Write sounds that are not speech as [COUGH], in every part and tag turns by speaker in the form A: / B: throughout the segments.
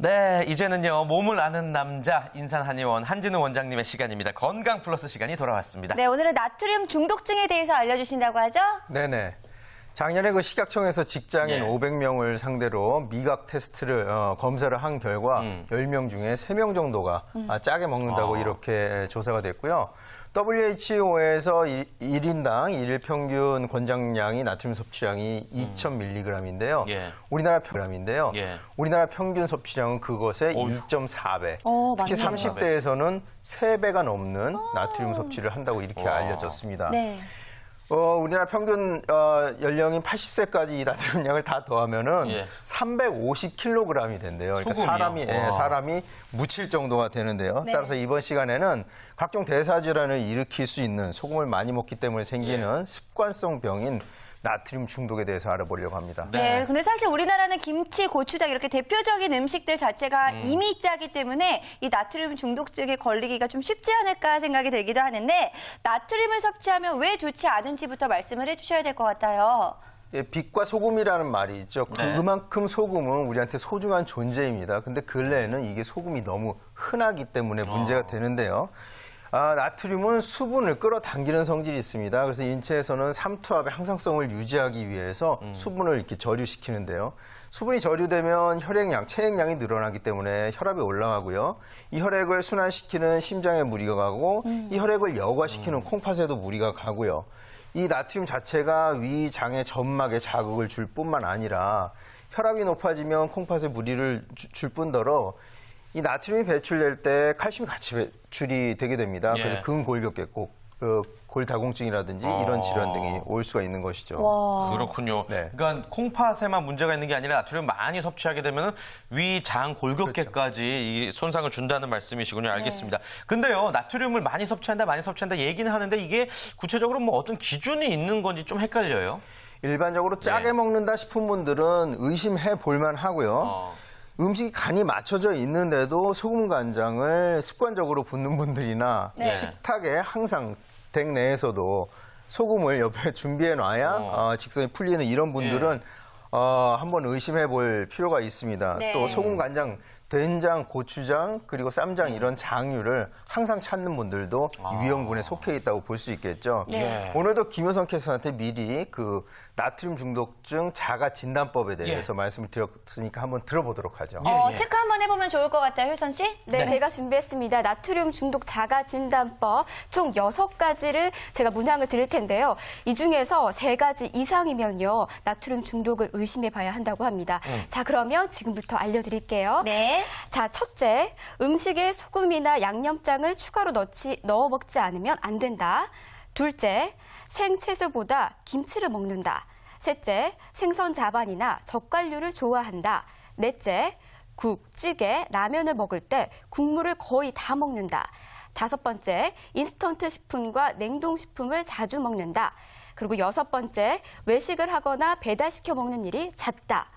A: 네, 이제는요, 몸을 아는 남자, 인산 한의원 한진우 원장님의 시간입니다. 건강 플러스 시간이 돌아왔습니다.
B: 네, 오늘은 나트륨 중독증에 대해서 알려주신다고 하죠?
C: 네네. 작년에 그 식약청에서 직장인
A: 예.
C: 500명을 상대로 미각 테스트를 어, 검사를 한 결과 10명 중에 3명 정도가 아, 짜게 먹는다고
A: 아.
C: 이렇게 조사가 됐고요. WHO에서 일 1인당 일일 평균 권장량이 나트륨 섭취량이 2,000mg인데요.
A: 예.
C: 우리나라 평균인데요.
A: 예.
C: 우리나라 평균 섭취량은 그것의 2.4배.
B: 어,
C: 특히
B: 맞네요.
C: 30대에서는 3배가 넘는 나트륨 섭취를 한다고 이렇게
A: 와.
C: 알려졌습니다.
B: 네.
C: 어, 우리나라 평균 어, 연령인 80세까지 이 나트륨량을 다 더하면은
A: 예.
C: 350kg이 된대요. 그러니까
A: 소금이요?
C: 사람이 예,
A: 와.
C: 사람이 묻힐 정도가 되는데요.
B: 네.
C: 따라서 이번 시간에는 각종 대사 질환을 일으킬 수 있는 소금을 많이 먹기 때문에 생기는 습관성 병인 나트륨 중독에 대해서 알아보려고 합니다.
B: 네. 근데 사실 우리나라는 김치, 고추장 이렇게 대표적인 음식들 자체가 이미 짜기 때문에 이 나트륨 중독증에 걸리기가 좀 쉽지 않을까 생각이 들기도 하는데 나트륨을 섭취하면 왜 좋지 않은지부터 말씀을 해주셔야 될 것 같아요.
C: 예, 빛과 소금이라는 말이 있죠.
A: 네.
C: 그만큼 소금은 우리한테 소중한 존재입니다. 근데 근래에는 이게 소금이 너무 흔하기 때문에 문제가 되는데요. 아, 나트륨은 수분을 끌어당기는 성질이 있습니다. 그래서 인체에서는 삼투압의 항상성을 유지하기 위해서 수분을 이렇게 저류시키는데요. 수분이 저류되면 혈액량, 체액량이 늘어나기 때문에 혈압이 올라가고요. 이 혈액을 순환시키는 심장에 무리가 가고 이 혈액을 여과시키는 콩팥에도 무리가 가고요. 이 나트륨 자체가 위, 장의 점막에 자극을 줄 뿐만 아니라 혈압이 높아지면 콩팥에 무리를 주- 줄 뿐더러 이 나트륨이 배출될 때 칼슘이 같이 배출이 되게 됩니다.
A: 예.
C: 그래서 근골격계, 꼭, 어, 골다공증이라든지
A: 어.
C: 이런 질환 등이 올 수가 있는 것이죠.
B: 와.
A: 그렇군요.
C: 네.
A: 그러니까 콩팥에만 문제가 있는 게 아니라 나트륨 많이 섭취하게 되면 위, 장, 골격계까지 이 손상을 준다는 말씀이시군요. 알겠습니다. 근데요, 나트륨을 많이 섭취한다, 많이 섭취한다 얘기는 하는데 이게 구체적으로 뭐 어떤 기준이 있는 건지 좀 헷갈려요.
C: 일반적으로 짜게
A: 네.
C: 먹는다 싶은 분들은 의심해 볼만 하고요.
A: 어.
C: 음식이 간이 맞춰져 있는데도 소금 간장을 습관적으로 붓는 분들이나
B: 네.
C: 식탁에 항상 댁 내에서도 소금을 옆에 [LAUGHS] 준비해 놔야
A: 어.
C: 어, 직성이 풀리는 이런 분들은 어, 한번 의심해 볼 필요가 있습니다.
B: 네.
C: 또 소금 간장, 된장, 고추장 그리고 쌈장 이런 장류를 항상 찾는 분들도 이 위험군에 속해 있다고 볼 수 있겠죠.
B: 네.
C: 오늘도 김효성 캐스터한테 미리 그 나트륨 중독증 자가 진단법에 대해서 말씀을 드렸으니까 한번 들어보도록 하죠.
B: 어,
A: 예.
B: 체크 한번 해보면 좋을 것 같아요, 효선 씨.
D: 네, 제가 준비했습니다. 나트륨 중독 자가 진단법 총 여섯 가지를 제가 문항을 드릴 텐데요. 이 중에서 세가지 이상이면요. 나트륨 중독을 의심해 봐야 한다고 합니다. 자, 그러면 지금부터 알려드릴게요.
B: 네.
D: 자, 첫째, 음식에 소금이나 양념장을 추가로 넣지, 넣어 먹지 않으면 안 된다. 둘째, 생채소보다 김치를 먹는다. 셋째, 생선 자반이나 젓갈류를 좋아한다. 넷째, 국, 찌개, 라면을 먹을 때 국물을 거의 다 먹는다. 다섯 번째, 인스턴트 식품과 냉동 식품을 자주 먹는다. 그리고 여섯 번째, 외식을 하거나 배달시켜 먹는 일이 잦다.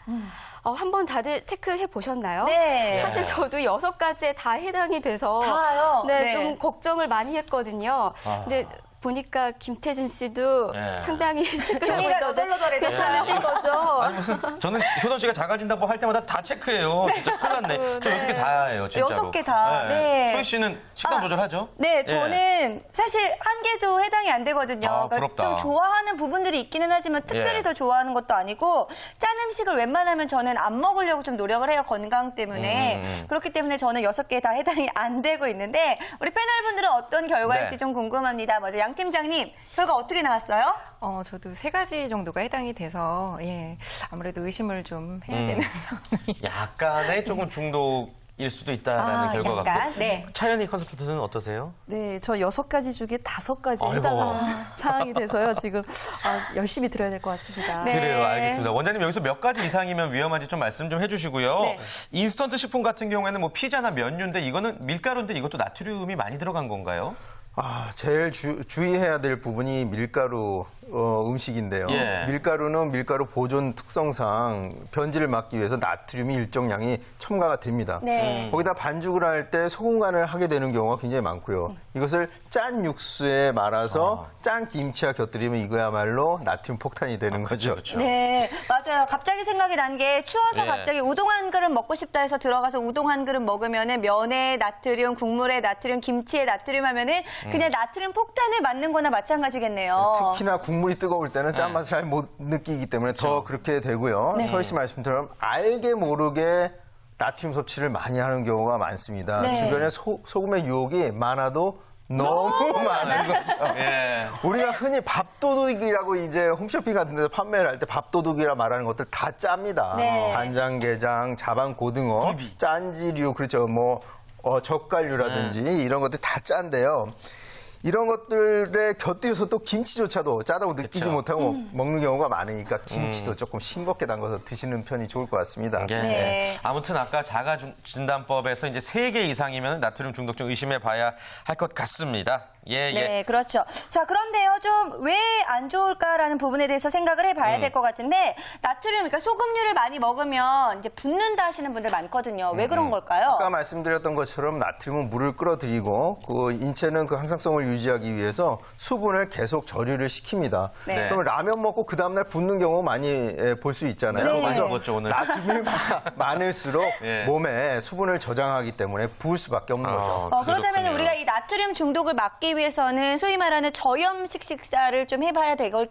D: 어, 한번 다들 체크해 보셨나요?
B: 네.
D: 사실 저도 여섯 가지에 다 해당이 돼서
B: 다요?
D: 네,
B: 네.
D: 좀 걱정을 많이 했거든요.
A: 아.
D: 근데 보니까 김태진 씨도
A: 네.
D: 상당히 [LAUGHS]
B: 종이가 너덜너덜해졌어요.
D: 괜찮으신 거죠?
A: 아니, 무슨, 저는 효선 씨가 작아진다고 할 때마다 다 체크해요. 진짜 큰일 났네. 저 여섯 개 다예요, 진짜로.
B: 여섯 개 다. 네.
A: 소희 씨는 식단
B: 아,
A: 조절하죠?
B: 네,
A: 예.
B: 저는 사실 한 개도 해당이 안 되거든요.
A: 아,
B: 그러니까
A: 부럽다.
B: 좀 좋아하는 부분들이 있기는 하지만 특별히
A: 예.
B: 더 좋아하는 것도 아니고 짠 음식을 웬만하면 저는 안 먹으려고 좀 노력을 해요 건강 때문에
A: 음, 음.
B: 그렇기 때문에 저는 여섯 개 다 해당이 안 되고 있는데 우리 패널분들은 어떤 결과일지
A: 네.
B: 좀 궁금합니다. 먼저 양 팀장님 결과 어떻게 나왔어요?
E: 어, 저도 세 가지 정도가 해당이 돼서, 예, 아무래도 의심을 좀 해야
A: 음.
E: 되는 상황이.
A: 약간의 조금 중독 일 수도 있다라는
B: 아,
A: 결과
B: 약간,
A: 같고.
B: 네.
A: 차연이 컨설턴트는 어떠세요?
F: 네, 저 여섯 가지 중에 다섯 가지. 해당하는 상황이 [LAUGHS] 돼서요. 지금 아, 열심히 들어야 될 것 같습니다.
B: 네.
A: 그래요, 알겠습니다. 원장님 여기서 몇 가지 이상이면 위험한지 좀 말씀 좀 해주시고요.
B: 네.
A: 인스턴트 식품 같은 경우에는 뭐 피자나 면류인데 이거는 밀가루인데 이것도 나트륨이 많이 들어간 건가요?
C: 아, 제일 주, 주의해야 될 부분이 밀가루 어, 음식인데요.
A: 예.
C: 밀가루는 밀가루 보존 특성상 변질을 막기 위해서 나트륨이 일정량이 첨가가 됩니다.
B: 네.
C: 거기다 반죽을 할 때 소금 간을 하게 되는 경우가 굉장히 많고요. 이것을 짠 육수에 말아서 짠 김치와 곁들이면 이거야말로 나트륨 폭탄이 되는 거죠.
A: 그렇죠.
B: 네, 맞아요. 갑자기 생각이 난 게 추워서
A: 예.
B: 갑자기 우동 한 그릇 먹고 싶다 해서 들어가서 우동 한 그릇 먹으면은 면에 나트륨, 국물에 나트륨, 김치에 나트륨 하면은 그냥 나트륨 폭탄을 맞는 거나 마찬가지겠네요.
C: 특히나 국물이 뜨거울 때는 짠맛을 잘 못 느끼기 때문에 더 그렇게 되고요. 서희 씨 말씀처럼 알게 모르게 나트륨 섭취를 많이 하는 경우가 많습니다.
B: 네.
C: 주변에 소, 소금의 유혹이 많아도 너무 많은 거죠.
A: 예. [LAUGHS]
C: 우리가 흔히 밥도둑이라고 이제 홈쇼핑 같은 데서 판매를 할 때 밥도둑이라 말하는 것들 다 짭니다.
B: 네.
C: 간장 게장, 자반 고등어, 짠지류, 그렇죠. 뭐, 어, 젓갈류라든지
A: 네.
C: 이런 것들 다 짠데요. 이런 것들에 곁들여서 또 김치조차도 짜다고 느끼지
A: 그쵸.
C: 못하고 먹는 경우가 많으니까 김치도 조금 싱겁게 담가서 드시는 편이 좋을 것 같습니다.
A: 예.
B: 네.
A: 아무튼 아까 자가 중- 진단법에서 이제 세 개 이상이면 나트륨 중독증 의심해 봐야 할 것 같습니다. 예, 예.
B: 네, 그렇죠. 자, 그런데요, 좀 왜 안 좋을까라는 부분에 대해서 생각을 해봐야
A: 음.
B: 될것 같은데, 나트륨, 그러니까 소금류를 많이 먹으면 이제 붓는다 하시는 분들 많거든요.
A: 음,
B: 왜 그런 걸까요?
C: 아까 말씀드렸던 것처럼 나트륨은 물을 끌어들이고 그 인체는 그 항상성을 유지하기 위해서 수분을 계속 저류를 시킵니다.
B: 네.
C: 그럼 라면 먹고 그 다음날 붓는 경우 많이 볼 수 있잖아요.
A: 네.
C: 그래서
A: 먹었죠, 오늘.
C: 나트륨이 마- 많을수록
A: 예. [LAUGHS]
C: 몸에 수분을 저장하기 때문에 부을 수밖에 없는 거죠.
B: 어, 그렇다면. 우리가 이 나트륨 중독을 막기 위해서는 소위 말하는 저염식 식사를 좀 해봐야 될 것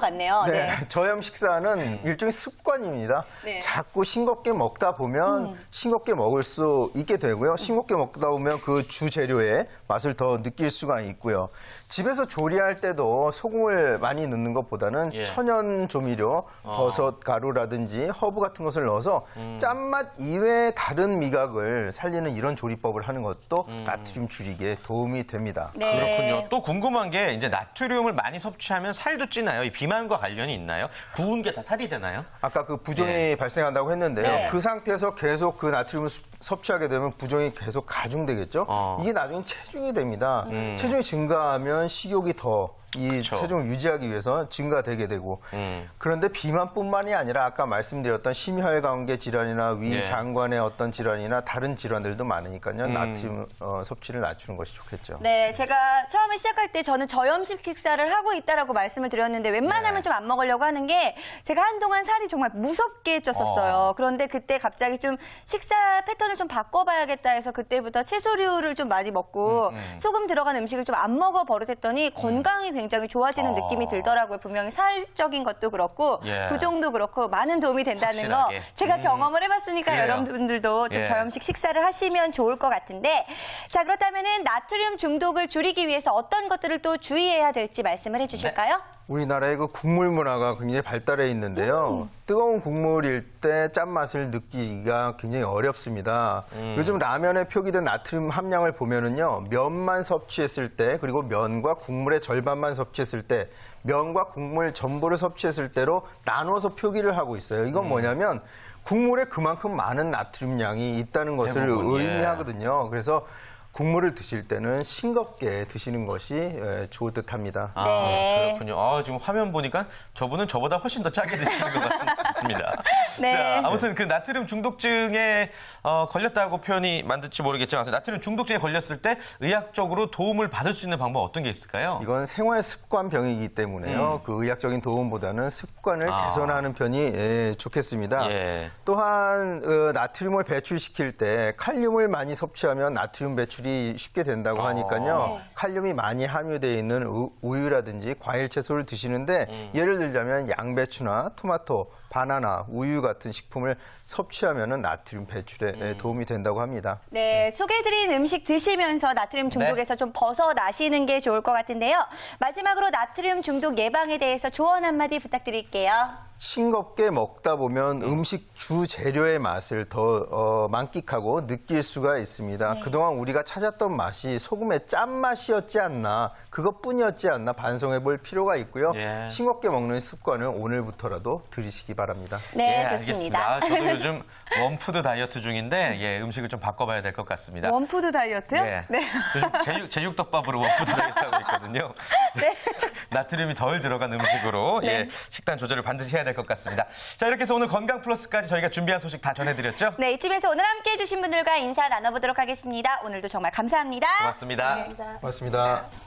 B: 같네요.
C: 네,
B: 네. [LAUGHS]
C: 저염 식사는 일종의 습관입니다.
B: 네.
C: 자꾸 싱겁게 먹다 보면 싱겁게 먹을 수 있게 되고요. 싱겁게 먹다 보면 그 주 재료의 맛을 더 느낄 수가 있고요. 집에서 조리할 때도 소금을 많이 넣는 것보다는
A: 예.
C: 천연 조미료, 버섯 가루라든지 허브 같은 것을 넣어서 짠맛 이외의 다른 미각을 살리는 이런 조리법을 하는 것도 나트륨 줄이기에 도움이 됩니다.
B: 네.
A: 그렇군요. 또 궁금한 게 이제 나트륨을 많이 섭취하면 살도 찌나요? 이 비만과 관련이 있나요? 구운 게 다 살이 되나요?
C: 아까 그 부종이 발생한다고 했는데요.
B: 네.
C: 그 상태에서 계속 그 나트륨을 수- 섭취하게 되면 부종이 계속 가중되겠죠.
A: 어.
C: 이게 나중에 체중이 됩니다. 체중이 증가하면 식욕이 더 이
A: 그쵸.
C: 체중을 유지하기 위해서 증가되게 되고
A: 음.
C: 그런데 비만뿐만이 아니라 아까 말씀드렸던 심혈관계 질환이나 위
A: 예.
C: 장관의 어떤 질환이나 다른 질환들도 많으니까요. 나트륨 어, 섭취를 낮추는 것이 좋겠죠.
B: 네, 제가 처음에 시작할 때 저는 저염식 식사를 하고 있다라고 말씀을 드렸는데 웬만하면
A: 네.
B: 좀안 먹으려고 하는 게 제가 한동안 살이 정말 무섭게 쪘었어요.
A: 어.
B: 그런데 그때 갑자기 좀 식사 패턴을 좀 바꿔봐야겠다 해서 그때부터 채소류를 좀 많이 먹고 소금 들어간 음식을 좀 안 먹어 버릇했더니 건강이 굉장히 좋아지는
A: 어.
B: 느낌이 들더라고요. 분명히 살적인 것도 그렇고
A: 예.
B: 부종도 그렇고 많은 도움이 된다는
A: 확실하게.
B: 거 제가
A: 음.
B: 경험을 해봤으니까
A: 그래요.
B: 여러분들도 좀
A: 예.
B: 저염식 식사를 하시면 좋을 것 같은데 자 그렇다면은 나트륨 중독을 줄이기 위해서 어떤 것들을 또 주의해야 될지 말씀을 해주실까요?
C: 우리나라의 그 국물 문화가 굉장히 발달해 있는데요. 뜨거운 국물일 때 짠맛을 느끼기가 굉장히 어렵습니다. 요즘 라면에 표기된 나트륨 함량을 보면은요. 면만 섭취했을 때 그리고 면과 국물의 절반만 섭취했을 때 면과 국물 전부를 섭취했을 때로 나눠서 표기를 하고 있어요. 이건 뭐냐면 국물에 그만큼 많은 나트륨 양이 있다는 것을
A: 대부분, 예.
C: 의미하거든요. 그래서 국물을 드실 때는 싱겁게 드시는 것이 예, 좋듯 합니다.
A: 아,
B: 네.
A: 그렇군요. 아, 지금 화면 보니까 저분은 저보다 훨씬 더 짜게 드시는 것 같습니다. [LAUGHS]
B: 네.
A: 자, 아무튼 그 나트륨 중독증에 어, 걸렸다고 표현이 맞을지 모르겠지만 나트륨 중독증에 걸렸을 때 의학적으로 도움을 받을 수 있는 방법 어떤 게 있을까요?
C: 이건 생활 습관 병이기 때문에요. 그 의학적인 도움보다는 습관을
A: 음. 아.
C: 개선하는 편이 예, 좋겠습니다.
A: 예.
C: 또한 어, 나트륨을 배출시킬 때 칼륨을 많이 섭취하면 나트륨 배출 이 쉽게 된다고
A: 아.
C: 하니까요. 칼륨이 많이 함유되어 있는 우- 우유라든지 과일 채소를 드시는데
A: 음.
C: 예를 들자면 양배추나 토마토, 바나나, 우유 같은 식품을 섭취하면 나트륨 배출에 예,
A: 음.
C: 도움이 된다고 합니다.
B: 네, 소개해드린 음식 드시면서 나트륨 중독에서 좀 벗어나시는 게 좋을 것 같은데요. 마지막으로 나트륨 중독 예방에 대해서 조언 한마디 부탁드릴게요.
C: 싱겁게 먹다 보면 음식 주 재료의 맛을 더 어, 만끽하고 느낄 수가 있습니다. 그동안 우리가 찾았던 맛이 소금의 짠맛이었지 않나, 그것뿐이었지 않나 반성해 볼 필요가 있고요.
A: 예.
C: 싱겁게 먹는 습관을 오늘부터라도 들이시기 바랍니다.
B: 네,
A: 예,
B: 좋습니다.
A: 알겠습니다. 저도 요즘 원푸드 다이어트 중인데 예, 음식을 좀 바꿔봐야 될 것 같습니다.
B: 원푸드 다이어트요?
A: 예.
B: 네.
A: 요즘 제육, 제육덮밥으로 원푸드 다이어트 하고 있거든요. [LAUGHS]
B: 네.
A: 나트륨이 덜 들어간 음식으로 예, 식단 조절을 반드시 해야 될 것 같습니다. 자, 이렇게 해서 오늘 건강 플러스까지 저희가 준비한 소식 다 전해드렸죠?
B: 네, 이쯤에서 오늘 함께 해 주신 분들과 인사 나눠보도록 하겠습니다. 오늘도 정말 감사합니다.
A: 고맙습니다.
C: 고맙습니다.